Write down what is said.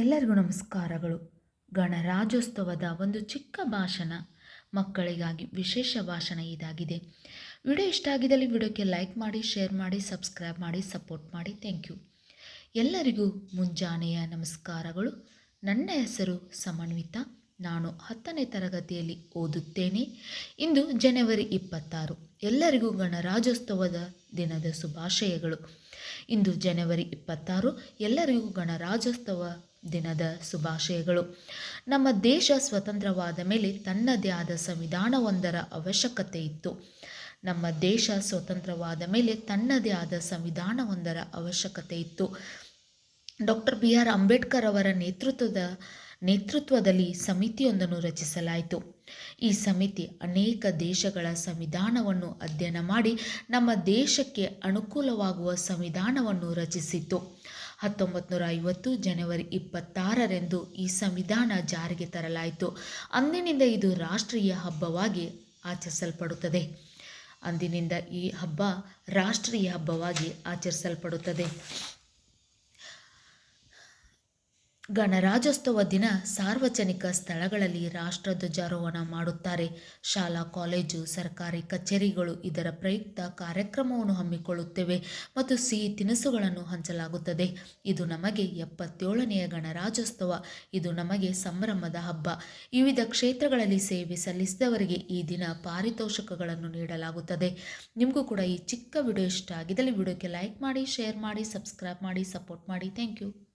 ಎಲ್ಲರಿಗೂ ನಮಸ್ಕಾರಗಳು. ಗಣರಾಜ್ಯೋತ್ಸವದ ಒಂದು ಚಿಕ್ಕ ಭಾಷಣ, ಮಕ್ಕಳಿಗಾಗಿ ವಿಶೇಷ ಭಾಷಣ ಇದಾಗಿದೆ. ವಿಡಿಯೋ ಇಷ್ಟ ಆಗಿದ್ದಲ್ಲಿ ವಿಡಿಯೋಕ್ಕೆ ಲೈಕ್ ಮಾಡಿ, ಶೇರ್ ಮಾಡಿ, ಸಬ್ಸ್ಕ್ರೈಬ್ ಮಾಡಿ, ಸಪೋರ್ಟ್ ಮಾಡಿ. Thank you. ಎಲ್ಲರಿಗೂ ಮುಂಜಾನೆಯ ನಮಸ್ಕಾರಗಳು. ನನ್ನ ಹೆಸರು ಸಮನ್ವಿತ. ನಾನು ಹತ್ತನೇ ತರಗತಿಯಲ್ಲಿ ಓದುತ್ತೇನೆ. ಇಂದು ಜನವರಿ ಇಪ್ಪತ್ತಾರು. ಎಲ್ಲರಿಗೂ ಗಣರಾಜ್ಯೋತ್ಸವದ ದಿನದ ಶುಭಾಶಯಗಳು. ಇಂದು ಜನವರಿ ಇಪ್ಪತ್ತಾರು, ಎಲ್ಲರಿಗೂ ಗಣರಾಜ್ಯೋತ್ಸವ ದಿನದ ಶುಭಾಶಯಗಳು. ನಮ್ಮ ದೇಶ ಸ್ವತಂತ್ರವಾದ ಮೇಲೆ ತನ್ನದೇ ಆದ ಸಂವಿಧಾನವೊಂದರ ಅವಶ್ಯಕತೆ ಇತ್ತು. ನಮ್ಮ ದೇಶ ಸ್ವತಂತ್ರವಾದ ಮೇಲೆ ತನ್ನದೇ ಆದ ಸಂವಿಧಾನವೊಂದರ ಅವಶ್ಯಕತೆ ಇತ್ತು. ಡಾಕ್ಟರ್ ಬಿ ಆರ್ ಅಂಬೇಡ್ಕರ್ ಅವರ ನೇತೃತ್ವದ ನೇತೃತ್ವದಲ್ಲಿ ಸಮಿತಿಯೊಂದನ್ನು ರಚಿಸಲಾಯಿತು. ಈ ಸಮಿತಿ ಅನೇಕ ದೇಶಗಳ ಸಂವಿಧಾನವನ್ನು ಅಧ್ಯಯನ ಮಾಡಿ ನಮ್ಮ ದೇಶಕ್ಕೆ ಅನುಕೂಲವಾಗುವ ಸಂವಿಧಾನವನ್ನು ರಚಿಸಿತು ಹತ್ತೊಂಬತ್ತು ನೂರ ಐವತ್ತು ಜನವರಿ ಇಪ್ಪತ್ತಾರರಂದು ಈ ಸಂವಿಧಾನ ಜಾರಿಗೆ ತರಲಾಯಿತು. ಅಂದಿನಿಂದ ಇದು ರಾಷ್ಟ್ರೀಯ ಹಬ್ಬವಾಗಿ ಆಚರಿಸಲ್ಪಡುತ್ತದೆ. ಅಂದಿನಿಂದ ಈ ಹಬ್ಬ ರಾಷ್ಟ್ರೀಯ ಹಬ್ಬವಾಗಿ ಆಚರಿಸಲ್ಪಡುತ್ತದೆ. ಗಣರಾಜ್ಯೋತ್ಸವ ದಿನ ಸಾರ್ವಜನಿಕ ಸ್ಥಳಗಳಲ್ಲಿ ರಾಷ್ಟ್ರಧ್ವಜಾರೋಹಣ ಮಾಡುತ್ತಾರೆ. ಶಾಲಾ, ಕಾಲೇಜು, ಸರ್ಕಾರಿ ಕಚೇರಿಗಳು ಇದರ ಪ್ರಯುಕ್ತ ಕಾರ್ಯಕ್ರಮವನ್ನು ಹಮ್ಮಿಕೊಳ್ಳುತ್ತೇವೆ ಮತ್ತು ಸಿಹಿ ತಿನಿಸುಗಳನ್ನು ಹಂಚಲಾಗುತ್ತದೆ. ಇದು ನಮಗೆ ಎಪ್ಪತ್ತೇಳನೆಯ ಗಣರಾಜ್ಯೋತ್ಸವ. ಇದು ನಮಗೆ ಸಂಭ್ರಮದ ಹಬ್ಬ. ವಿವಿಧ ಕ್ಷೇತ್ರಗಳಲ್ಲಿ ಸೇವೆ ಸಲ್ಲಿಸಿದವರಿಗೆ ಈ ದಿನ ಪಾರಿತೋಷಕಗಳನ್ನು ನೀಡಲಾಗುತ್ತದೆ. ನಿಮಗೂ ಕೂಡ ಈ ಚಿಕ್ಕ ವಿಡಿಯೋ ಇಷ್ಟ ಆಗಿದ್ದಲ್ಲಿ ವಿಡಿಯೋಕ್ಕೆ ಲೈಕ್ ಮಾಡಿ, ಶೇರ್ ಮಾಡಿ, ಸಬ್ಸ್ಕ್ರೈಬ್ ಮಾಡಿ, ಸಪೋರ್ಟ್ ಮಾಡಿ. Thank you.